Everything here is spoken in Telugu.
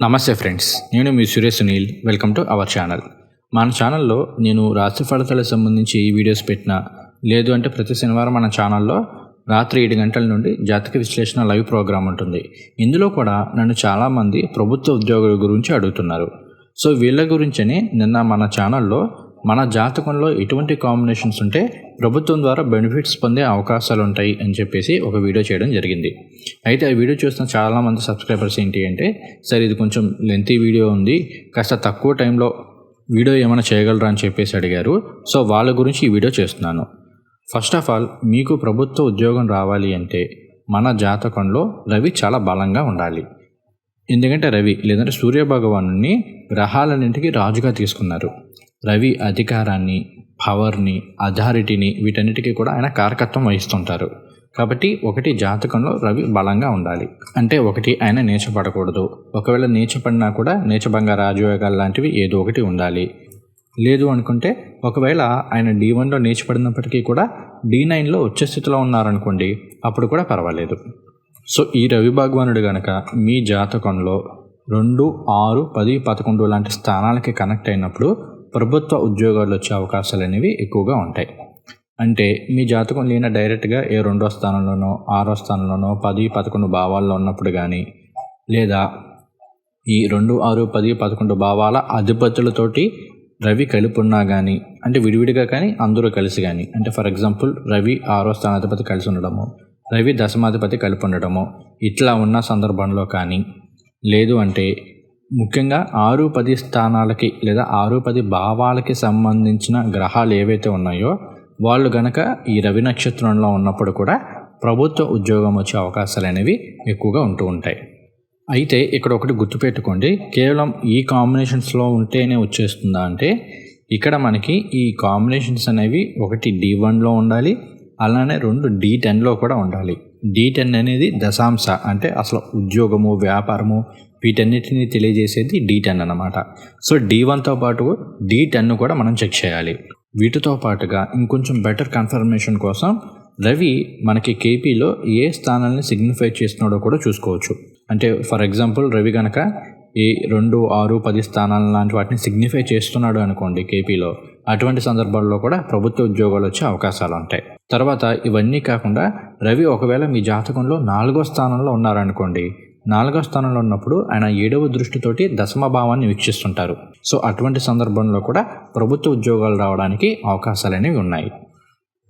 నమస్తే ఫ్రెండ్స్ నేను మీ Suresh Sunil. Welcome to our channel మన ఛానల్లో నేను రాశి ఫలితాలకు సంబంధించి ఈ వీడియోస్ పెట్టిన లేదు అంటే ప్రతి శనివారం మన ఛానల్లో రాత్రి ఏడు గంటల నుండి జాతక విశ్లేషణ లైవ్ ప్రోగ్రాం ఉంటుంది. ఇందులో కూడా నన్ను చాలామంది ప్రభుత్వ ఉద్యోగుల గురించి అడుగుతున్నారు. సో వీళ్ళ గురించని నిన్న మన ఛానల్లో మన జాతకంలో ఎటువంటి కాంబినేషన్స్ ఉంటే ప్రభుత్వం ద్వారా బెనిఫిట్స్ పొందే అవకాశాలు ఉంటాయి అని చెప్పేసి ఒక వీడియో చేయడం జరిగింది. అయితే ఆ వీడియో చూస్తున్న చాలామంది సబ్స్క్రైబర్స్ ఏంటి అంటే సరే ఇది కొంచెం లెంతీ వీడియో ఉంది కాస్త తక్కువ టైంలో వీడియో ఏమైనా చేయగలరా? అని చెప్పేసి అడిగారు. సో వాళ్ళ గురించి ఈ వీడియో చేస్తున్నాను. ఫస్ట్ ఆఫ్ ఆల్ మీకు ప్రభుత్వ ఉద్యోగం రావాలి అంటే మన జాతకంలో రవి చాలా బలంగా ఉండాలి. ఎందుకంటే రవి లేదంటే సూర్యభగవాను గ్రహాలన్నింటికి రాజుగా తీసుకున్నారు. రవి అధికారాన్ని పవర్ని అథారిటీని వీటన్నిటికీ కూడా ఆయన కారకత్వం వహిస్తుంటారు. కాబట్టి ఒకటి జాతకంలో రవి బలంగా ఉండాలి. అంటే ఒకటి ఆయన నీచపడకూడదు ఒకవేళ నీచపడినా కూడా నేచబంగ రాజయోగాలు లాంటివి ఏదో ఒకటి ఉండాలి. లేదు అనుకుంటే ఒకవేళ ఆయన డి వన్లో నేర్చిపడినప్పటికీ కూడా డి నైన్లో వచ్చే స్థితిలో ఉన్నారనుకోండి అప్పుడు కూడా పర్వాలేదు. సో ఈ రవి భగవానుడు గనక మీ జాతకంలో రెండు ఆరు పది పదకొండు లాంటి స్థానాలకి కనెక్ట్ అయినప్పుడు ప్రభుత్వ ఉద్యోగాలు వచ్చే అవకాశాలు అనేవి ఎక్కువగా ఉంటాయి. అంటే మీ జాతకం లేన డైరెక్ట్గా ఏ రెండో స్థానంలోనో ఆరో స్థానంలోనో పది పదకొండు భావాల్లో ఉన్నప్పుడు కానీ లేదా ఈ రెండు ఆరు పది పదకొండు భావాల అధిపతులతోటి రవి కలిపి ఉన్నా కానీ అంటే విడివిడిగా కానీ అందరూ కలిసి కానీ అంటే ఫర్ ఎగ్జాంపుల్ రవి ఆరో స్థానాధిపతి కలిసి ఉండడము రవి దశమాధిపతి కలిపి ఉండటము ఇట్లా ఉన్న సందర్భంలో కానీ లేదు అంటే ముఖ్యంగా ఆరు పది స్థానాలకి లేదా ఆరు పది భావాలకి సంబంధించిన గ్రహాలు ఏవైతే ఉన్నాయో వాళ్ళు గనక ఈ రవి నక్షత్రంలో ఉన్నప్పుడు కూడా ప్రభుత్వ ఉద్యోగం వచ్చే అవకాశాలు అనేవి ఎక్కువగా ఉంటూ ఉంటాయి. అయితే ఇక్కడ ఒకటి గుర్తుపెట్టుకోండి. కేవలం ఈ కాంబినేషన్స్లో ఉంటేనే వచ్చేస్తుందా అంటే ఇక్కడ మనకి ఈ కాంబినేషన్స్ అనేవి ఒకటి డి వన్లో ఉండాలి అలానే రెండు డి టెన్లో కూడా ఉండాలి. డి టెన్ అనేది దశాంశ అంటే అసలు ఉద్యోగము వ్యాపారము వీటన్నిటిని తెలియజేసేది డి టెన్ అనమాట సో డి వన్తో పాటు డి టెన్ కూడా మనం చెక్ చేయాలి. వీటితో పాటుగా ఇంకొంచెం బెటర్ కన్ఫర్మేషన్ కోసం రవి మనకి కేపీలో ఏ స్థానాలని సిగ్నిఫై చేస్తున్నాడో కూడా చూసుకోవచ్చు. అంటే ఫర్ ఎగ్జాంపుల్ రవి కనుక ఈ రెండు ఆరు పది స్థానాలు లాంటి వాటిని సిగ్నిఫై చేస్తున్నాడు అనుకోండి కేపీలో అటువంటి సందర్భాల్లో కూడా ప్రభుత్వ ఉద్యోగాలు వచ్చే అవకాశాలు ఉంటాయి. తర్వాత ఇవన్నీ కాకుండా రవి ఒకవేళ మీ జాతకంలో నాలుగో స్థానంలో ఉన్నారనుకోండి నాలుగో స్థానంలో ఉన్నప్పుడు ఆయన ఏడవ దృష్టితోటి దశమ భావాన్ని వీక్షిస్తుంటారు. సో అటువంటి సందర్భంలో కూడా ప్రభుత్వ ఉద్యోగాలు రావడానికి అవకాశాలు అనేవి ఉన్నాయి.